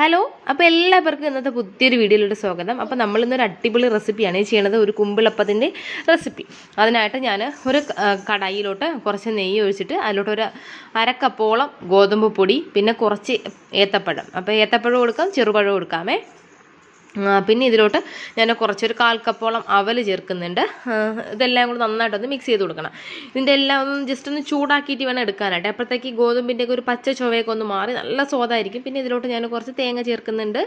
Hello അപ്പോൾ എല്ലാവർക്കും ഇന്നത്തെ പുതിയൊരു വീഡിയോയിലൂടെ സ്വാഗതം. അപ്പോൾ നമ്മൾ ഇന്നൊരു അടിപൊളി റെസിപ്പിയാണ്. ചെയ്യണത് ഒരു കുമ്പിളപ്പത്തിന്റെ റെസിപ്പി. അതിനായിട്ട് ഞാൻ ഒരു കടായിലോട്ട് കുറച്ച് നെയ്യ് ഒഴിച്ചിട്ട് അതിലോട്ട് ഒരു അരക്കപ്പോളം ഗോതമ്പ് പൊടി പിന്നെ കുറച്ച് ഏത്തപ്പഴം. അപ്പോൾ ഏത്തപ്പഴം കൊടുക്കാം ചെറുപഴം കൊടുക്കാമേ. പിന്നെ ഇതിലോട്ട് ഞാൻ കുറച്ചൊരു കാൽ കപ്പോളം അവൽ ചേർക്കുന്നുണ്ട്. ഇതെല്ലാം കൂടി നന്നായിട്ടൊന്ന് മിക്സ് ചെയ്ത് കൊടുക്കണം. ഇതിന്റെ എല്ലാം ഒന്ന് ജസ്റ്റ് ഒന്ന് ചൂടാക്കിയിട്ട് വേണം എടുക്കാനായിട്ട്. അപ്പോഴത്തേക്ക് ഗോതമ്പിന്റെ ഒക്കെ ഒരു പച്ച ചുവയൊക്കെ ഒന്ന് മാറി നല്ല സ്വാദായിരിക്കും. പിന്നെ ഇതിലോട്ട് ഞാൻ കുറച്ച് തേങ്ങ ചേർക്കുന്നുണ്ട്.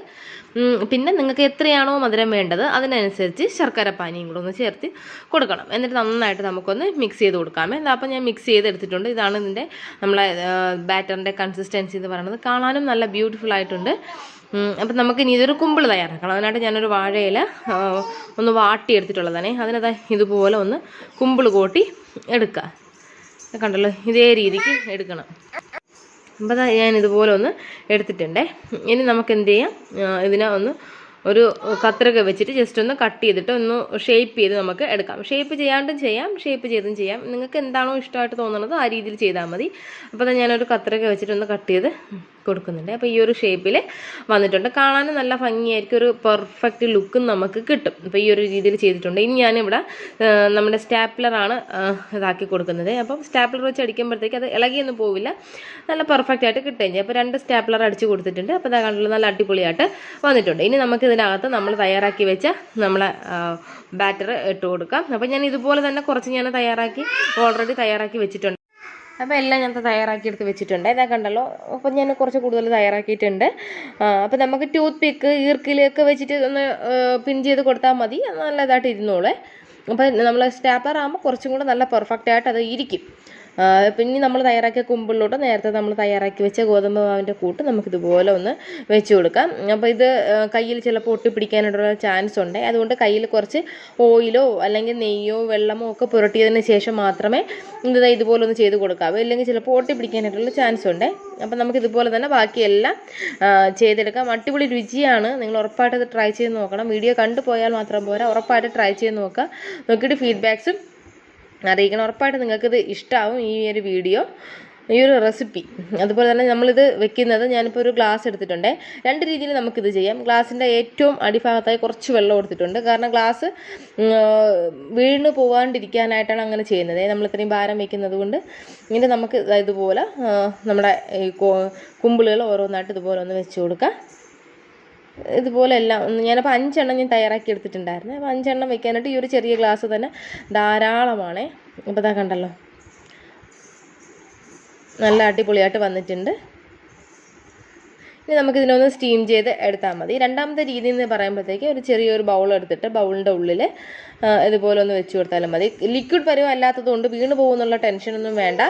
പിന്നെ നിങ്ങൾക്ക് എത്രയാണോ മധുരം വേണ്ടത് അതിനനുസരിച്ച് ശർക്കര പാനിയും കൂടെ ഒന്ന് ചേർത്ത് കൊടുക്കണം. എന്നിട്ട് നന്നായിട്ട് നമുക്കൊന്ന് മിക്സ് ചെയ്ത് കൊടുക്കാമേ. അപ്പോൾ ഞാൻ മിക്സ് ചെയ്ത് എടുത്തിട്ടുണ്ട്. ഇതാണ് ഇതിന്റെ നമ്മളെ ബാറ്ററിന്റെ കൺസിസ്റ്റൻസി എന്ന് പറയുന്നത്. കാണാനും നല്ല ബ്യൂട്ടിഫുൾ ആയിട്ടുണ്ട്. അപ്പം നമുക്ക് ഇനി ഇതൊരു കുമ്പിൾ തയ്യാറാക്കണം. അതിനായിട്ട് ഞാനൊരു വാഴയില ഒന്ന് വാട്ടി എടുത്തിട്ടുള്ളതാണേ. അതിനത് ഇതുപോലെ ഒന്ന് കുമ്പിൾ കൂട്ടി എടുക്കുക കണ്ടല്ലോ ഇതേ രീതിക്ക് എടുക്കണം. അപ്പം ഞാൻ ഇതുപോലെ ഒന്ന് എടുത്തിട്ടുണ്ടേ. ഇനി നമുക്ക് എന്ത് ചെയ്യാം? ഇതിനെ ഒന്ന് ഒരു കത്രിക വെച്ചിട്ട് ജസ്റ്റ് ഒന്ന് കട്ട് ചെയ്തിട്ട് ഒന്ന് ഷേപ്പ് ചെയ്ത് നമുക്ക് എടുക്കാം. ഷേപ്പ് ചെയ്യാണ്ടും ചെയ്യാം ഷേപ്പ് ചെയ്തും ചെയ്യാം. നിങ്ങൾക്ക് എന്താണോ ഇഷ്ടമായിട്ട് തോന്നുന്നത് ആ രീതിയിൽ ചെയ്താൽ മതി. അപ്പോൾ ഞാനൊരു കത്രിക വെച്ചിട്ട് ഒന്ന് കട്ട് ചെയ്ത് കൊടുക്കുന്നുണ്ട്. അപ്പോൾ ഈ ഒരു ഷേപ്പിൽ വന്നിട്ടുണ്ട്. കാണാനും നല്ല ഭംഗിയായിരിക്കും. ഒരു പെർഫെക്റ്റ് ലുക്കും നമുക്ക് കിട്ടും. അപ്പോൾ ഈ ഒരു രീതിയിൽ ചെയ്തിട്ടുണ്ട്. ഇനി ഞാനിവിടെ നമ്മുടെ സ്റ്റാപ്ലറാണ് ഇതാക്കി കൊടുക്കുന്നത്. അപ്പം സ്റ്റാപ്ലർ വെച്ച് അടിക്കുമ്പോഴത്തേക്ക് അത് ഇളകിയൊന്നും പോവില്ല. നല്ല പെർഫെക്റ്റ് ആയിട്ട് കിട്ടുകയും ചെയ്യും. അപ്പോൾ രണ്ട് സ്റ്റാപ്ലർ അടിച്ച് കൊടുത്തിട്ടുണ്ട്. അപ്പോൾ ഇതാ കണ്ടുള്ള നല്ല അടിപൊളിയായിട്ട് വന്നിട്ടുണ്ട്. ഇനി നമുക്ക് ഇതിനകത്ത് നമ്മൾ തയ്യാറാക്കി വെച്ച നമ്മളെ ബാറ്റർ ഇട്ട് കൊടുക്കാം. അപ്പോൾ ഞാൻ ഇതുപോലെ തന്നെ കുറച്ച് ഞാൻ തയ്യാറാക്കി ഓൾറെഡി തയ്യാറാക്കി വെച്ചിട്ടുണ്ട്. അപ്പോൾ എല്ലാം ഞാൻ തയ്യാറാക്കി എടുത്ത് വെച്ചിട്ടുണ്ട്. ഇതാ കണ്ടല്ലോ? അപ്പോൾ ഞാൻ കുറച്ച് കൂടുതൽ തയ്യാറാക്കിയിട്ടുണ്ട്. അപ്പോൾ നമുക്ക് ടൂത്ത് പിക്ക് ഈർക്കിലൊക്കെ വെച്ചിട്ട് ഒന്ന് പിൻ ചെയ്ത് കൊടുത്താൽ മതി. നല്ലതായിട്ട് ഇരുന്നോളേ. അപ്പോൾ നമ്മൾ സ്റ്റാപ്പർ ആകുമ്പോൾ കുറച്ചും കൂടെ നല്ല പെർഫെക്റ്റ് ആയിട്ട് അത് ഇരിക്കും. പിന്നെ നമ്മൾ തയ്യാറാക്കിയ കുമ്പിളിലോട്ട് നേരത്തെ നമ്മൾ തയ്യാറാക്കി വെച്ച ഗോതമ്പ് മാവിന്റെ കൂട്ട് നമുക്ക് ഇതുപോലെ ഒന്ന് വെച്ച് കൊടുക്കാം. അപ്പോൾ ഇത് കയ്യിൽ ചിലപ്പോൾ ഒട്ടിപ്പിടിക്കാനായിട്ടുള്ള ചാൻസ് ഉണ്ട്. അതുകൊണ്ട് കയ്യിൽ കുറച്ച് ഓയിലോ അല്ലെങ്കിൽ നെയ്യോ വെള്ളമോ ഒക്കെ പുരട്ടിയതിന് ശേഷം മാത്രമേ ഇത് ഇതുപോലെ ഒന്ന് ചെയ്ത് കൊടുക്കാവൂ. ഇല്ലെങ്കിൽ ചിലപ്പോൾ ഒട്ടിപ്പിടിക്കാനായിട്ടുള്ള ചാൻസ് ഉണ്ട്. അപ്പം നമുക്ക് ഇതുപോലെ തന്നെ ബാക്കിയെല്ലാം ചെയ്തെടുക്കാം. അടിപൊളി രുചിയാണ്. നിങ്ങൾ ഉറപ്പായിട്ട് ഇത് ട്രൈ ചെയ്ത് നോക്കണം. വീഡിയോ കണ്ടു പോയാൽ മാത്രം പോരാ. ഉറപ്പായിട്ട് ട്രൈ ചെയ്ത് നോക്കുക. നോക്കിയിട്ട് ഫീഡ്ബാക്സും അറിയിക്കണം. ഉറപ്പായിട്ട് നിങ്ങൾക്കിത് ഇഷ്ടമാവും ഈ ഒരു വീഡിയോ. ഈ ഒരു റെസിപ്പി. അതുപോലെ തന്നെ നമ്മളിത് വെക്കുന്നത് ഞാനിപ്പോൾ ഒരു ഗ്ലാസ് എടുത്തിട്ടുണ്ട്. രണ്ട് രീതിയിൽ നമുക്കിത് ചെയ്യാം. ഗ്ലാസിന്റെ ഏറ്റവും അടിഭാഗത്തായി കുറച്ച് വെള്ളം എടുത്തിട്ടുണ്ട്. കാരണം ഗ്ലാസ് വീണ് പോകാണ്ടിരിക്കാനായിട്ടാണ് അങ്ങനെ ചെയ്യുന്നത്. നമ്മൾ ഇത്രയും ഭാരം വെക്കുന്നത് കൊണ്ട് ഇങ്ങനെ നമുക്ക് ഇതുപോലെ നമ്മുടെ കുമ്പിളുകൾ ഓരോന്നായിട്ട് ഇതുപോലെ ഒന്ന് വെച്ച് കൊടുക്കാം. ഇതുപോലെ എല്ലാം ഞാനപ്പോൾ അഞ്ചെണ്ണം ഞാൻ തയ്യാറാക്കി എടുത്തിട്ടുണ്ടായിരുന്നു. അപ്പോൾ അഞ്ചെണ്ണം വെക്കാനായിട്ട് ഈ ഒരു ചെറിയ ഗ്ലാസ് തന്നെ ധാരാളമാണേ. ഇപ്പോൾ ഇതാ കണ്ടല്ലോ. നല്ല അടിപൊളിയായിട്ട് വന്നിട്ടുണ്ട്. ഇനി നമുക്ക് ഇതിനൊന്ന് സ്റ്റീം ചെയ്ത് എടുത്താൽ മതി. രണ്ടാമത്തെ രീതി എന്ന് പറയുമ്പോഴത്തേക്ക് ഒരു ചെറിയൊരു ബൗൾ എടുത്തിട്ട് ബൗളിന്റെ ഉള്ളിൽ ഇതുപോലെ ഒന്ന് വെച്ച് കൊടുത്താലും മതി. ലിക്വിഡ് പരുവം അല്ലാത്തത് കൊണ്ട് വീണ് പോകുന്നുള്ള ടെൻഷനൊന്നും വേണ്ട.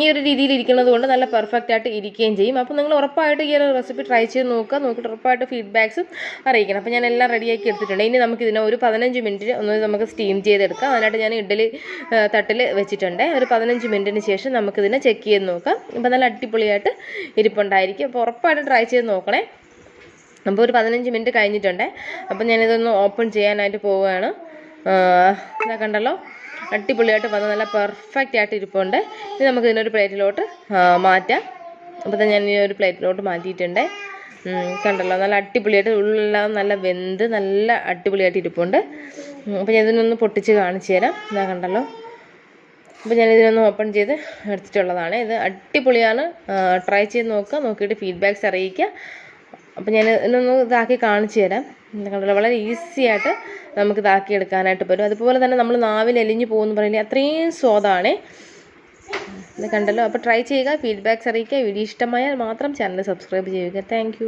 ഈ ഒരു രീതിയിൽ ഇരിക്കുന്നത് കൊണ്ട് നല്ല പെർഫെക്റ്റ് ആയിട്ട് ഇരിക്കുകയും ചെയ്യും. അപ്പോൾ നിങ്ങൾ ഉറപ്പായിട്ട് ഈ ഒരു റെസിപ്പി ട്രൈ ചെയ്ത് നോക്കുക. നോക്കിയിട്ട് ഉറപ്പായിട്ട് ഫീഡ്ബാക്സും അറിയിക്കണം. അപ്പോൾ ഞാൻ എല്ലാം റെഡിയാക്കി എടുത്തിട്ടുണ്ട്. ഇനി നമുക്ക് ഇതിനെ ഒരു പതിനഞ്ച് മിനിറ്റ് ഒന്ന് നമുക്ക് സ്റ്റീം ചെയ്തെടുക്കാം. അതിനായിട്ട് ഞാൻ ഇഡ്ഡലി തട്ടിൽ വെച്ചിട്ടുണ്ട്. ഒരു പതിനഞ്ച് മിനിറ്റിന് ശേഷം നമുക്കിതിനെ ചെക്ക് ചെയ്ത് നോക്കാം. അപ്പോൾ നല്ല അടിപൊളിയായിട്ട് ഇരിപ്പുണ്ടായിരിക്കും. അപ്പോൾ ഉറപ്പായിട്ട് ട്രൈ ചെയ്ത് നോക്കണേ. അപ്പോൾ ഒരു പതിനഞ്ച് മിനിറ്റ് കഴിഞ്ഞിട്ടുണ്ടേ. അപ്പം ഞാനിതൊന്ന് ഓപ്പൺ ചെയ്യാനായിട്ട് പോവുകയാണ്. ഇതാ കണ്ടല്ലോ? അടിപൊളിയായിട്ട് വന്ന് നല്ല പെർഫെക്റ്റ് ആയിട്ട് ഇരിപ്പുണ്ട്. ഇനി നമുക്ക് ഇതിനൊരു പ്ലേറ്റിലോട്ട് മാറ്റാം. അപ്പോൾ തന്നെ ഞാൻ ഈ ഒരു പ്ലേറ്റിലോട്ട് മാറ്റിയിട്ടുണ്ട്. കണ്ടല്ലോ? നല്ല അടിപൊളിയായിട്ട് ഉള്ളെല്ലാം നല്ല വെന്ത് നല്ല അടിപൊളിയായിട്ട് ഇരിപ്പുണ്ട്. അപ്പോൾ ഞാൻ ഇതിനൊന്ന് പൊട്ടിച്ച് കാണിച്ചു തരാം. ഇതാ കണ്ടല്ലോ? അപ്പോൾ ഞാൻ ഇതിനൊന്ന് ഓപ്പൺ ചെയ്ത് എടുത്തിട്ടുള്ളതാണ്. ഇത് അടിപൊളിയാണ്. ട്രൈ ചെയ്ത് നോക്കുക. നോക്കിയിട്ട് ഫീഡ്ബാക്ക്സ് അറിയിക്കുക. അപ്പോൾ ഞാൻ ഇതിനൊന്ന് ഇതാക്കി കാണിച്ചു തരാം. കണ്ടല്ലോ? വളരെ ഈസി ആയിട്ട് നമുക്ക് ഇതാക്കി എടുക്കാനായിട്ട് പറ്റും. അതുപോലെ തന്നെ നമ്മൾ നാവിൽ എലിഞ്ഞു പോകുമെന്ന് പറയുന്നത് അത്രയും സ്വാദാണേ. ഇത് കണ്ടല്ലോ? അപ്പോൾ ട്രൈ ചെയ്യുക. ഫീഡ്ബാക്ക്സ് അറിയിക്കുക. വീഡിയോ ഇഷ്ടമായാൽ മാത്രം ചാനൽ സബ്സ്ക്രൈബ് ചെയ്യുക. താങ്ക്